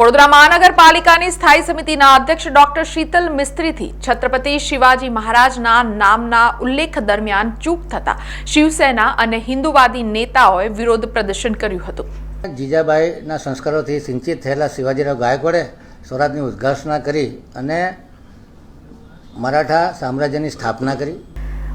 વડોદરા મહાનગરપાલિકાની સ્થાયી સમિતિના અધ્યક્ષ ડોક્ટર શીતલ મિસ્ત્રીથી છત્રપતિ શિવાજી મહારાજના નામના ઉલ્લેખ દરમિયાન ચૂપ થતા શિવસેના અને હિન્દુવાદી નેતાઓએ વિરોધ પ્રદર્શન કર્યું હતું. જીજાબાઈના સંસ્કારોથી સિંચિત થયેલા શિવાજીરાવ ગાયકવાડે સ્વરાજની ઉદ્ઘાસના કરી અને મરાઠા સામ્રાજ્યની સ્થાપના કરી.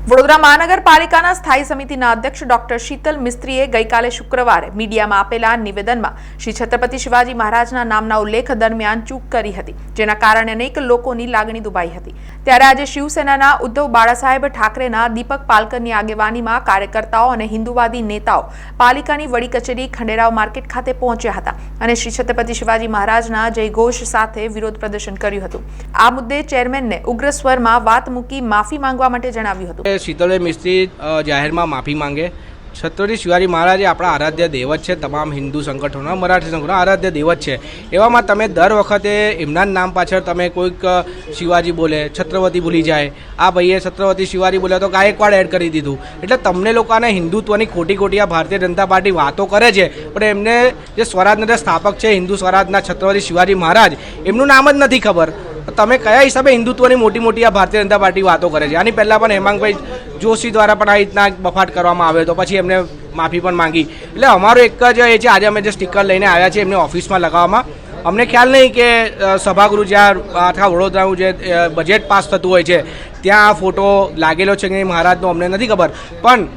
વડોદરા મહાનગરપાલિકાના સ્થાયી સમિતિના અધ્યક્ષ ડોક્ટર શીતલ મિસ્ત્રીએ ગઈકાલે શુક્રવારે મીડિયામાં આપેલા નિવેદનમાં શ્રી છત્રપતિ શિવાજી મહારાજના નામના ઉલ્લેખ દરમિયાન ચૂક કરી હતી, જેના કારણે અનેક લોકોની લાગણી દુભાઈ હતી. ત્યારે આજે શિવસેનાના ઉદ્ધવ બાળાસાહેબ ઠાકરેના દીપક પાલકરની આગેવાનીમાં કાર્યકર્તાઓ અને હિન્દુવાદી નેતાઓ પાલિકાની વડી કચેરી ખંડેરાવ માર્કેટ ખાતે પહોંચ્યા હતા અને શ્રી છત્રપતિ શિવાજી મહારાજના જયઘોષ સાથે વિરોધ પ્રદર્શન કર્યું હતું. આ મુદ્દે ચેરમેનને ઉગ્ર સ્વરમાં વાત મૂકી માફી માંગવા માટે જણાવ્યું હતું. શીતળભાઈ મિસ્ત્રી જાહેરમાં માફી માંગે. છત્રપતિ શિવાજી મહારાજ આપણા આરાધ્ય દેવ જ છે, તમામ હિન્દુ સંગઠનો, મરાઠી સંગઠનો, આરાધ્ય દેવ જ છે. એવામાં તમે દર વખતે એમના નામ પાછળ તમે કોઈક શિવાજી બોલે છત્રપતિ ભૂલી જાય, આ ભાઈએ છત્રપતિ શિવાજી બોલ્યા તો ગાયકવાડ એડ કરી દીધું. એટલે તમને લોકોને હિન્દુત્વની ખોટી ખોટી આ ભારતીય જનતા પાર્ટી વાતો કરે છે, પણ એમને જે સ્વરાજના સ્થાપક છે, હિન્દુ સ્વરાજના છત્રપતિ શિવાજી મહારાજ, એમનું નામ જ નથી ખબર. તમે કયા હિસાબે હિન્દુત્વની મોટી મોટી આ ભારતીય જનતા પાર્ટી વાતો કરે છે? આની પહેલાં પણ હેમાંગભાઈ જોશી દ્વારા પણ આ રીતના બફાટ કરવામાં આવ્યો હતો. પછી એમને માફી પણ માંગી. એટલે અમારો એક જ એ છે, આજે અમે જે સ્ટીકર લઈને આવ્યા છીએ એમને ઓફિસમાં લગાવવામાં. અમને ખ્યાલ નહીં કે સભાગૃહ જ્યાં આખા વડોદરાનું જે બજેટ પાસ થતું હોય છે, ત્યાં આ ફોટો લાગેલો છે કે મહારાજનો અમને નથી ખબર. પણ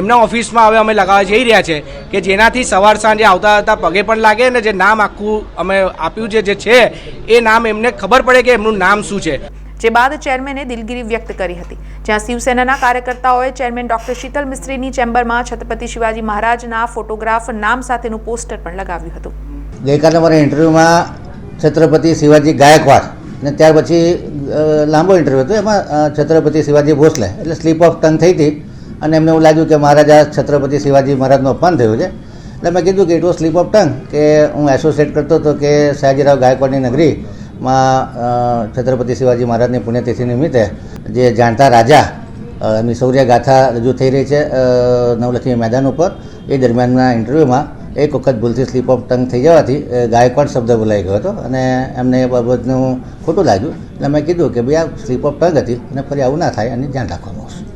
એમના ઓફિસમાં હવે અમે લગાવવા જઈ રહ્યા છે કે જેનાથી સવાર સાંજે આવતા આવતા પગે પણ લાગે અને જે નામ આખું અમે આપ્યું છે જે છે એ નામ એમને ખબર પડે કે એમનું નામ શું છે. જે બાદ ચેરમેને દિલગીરી વ્યક્ત કરી હતી જ્યાં શિવસેનાના કાર્યકર્તાઓએ ચેરમેન ડોક્ટર શીતલ મિસ્ત્રીની ચેમ્બરમાં છત્રપતિ શિવાજી મહારાજના ફોટોગ્રાફ નામ સાથેનું પોસ્ટર પણ લગાવ્યું હતું. ગઈકાલે મારા ઇન્ટરવ્યૂમાં છત્રપતિ શિવાજી ગાયકવાડ ને ત્યાર પછી લાંબો ઇન્ટરવ્યૂ હતો. એમાં છત્રપતિ શિવાજી ભોસલે એટલે સ્લીપ ઓફ ટંગ થઈ હતી. અને એમને એવું લાગ્યું કે મહારાજા છત્રપતિ શિવાજી મહારાજનું અપમાન થયું છે. એટલે મેં કીધું કે it was slip of tongue કે હું એસોસિએટ કરતો હતો કે સયાજીરાવ ગાયકવાડની નગરીમાં છત્રપતિ શિવાજી મહારાજની પુણ્યતિથિ નિમિત્તે જે જાણતા રાજા એમની શૌર્ય ગાથા રજૂ થઈ રહી છે નવલખી મેદાન ઉપર, એ દરમિયાનના ઇન્ટરવ્યૂમાં એક વખત ભૂલથી સ્લીપ ઓફ ટંગ થઈ જવાથી ગાયકવાડ શબ્દ બોલાઈ ગયો હતો અને એમને એ બાબતનું ખોટું લાગ્યું. એટલે મેં કીધું કે ભાઈ આ સ્લીપ ઓફ ટંગ હતી અને ફરી આવું ના થાય એની ધ્યાન રાખવાનું આવશે.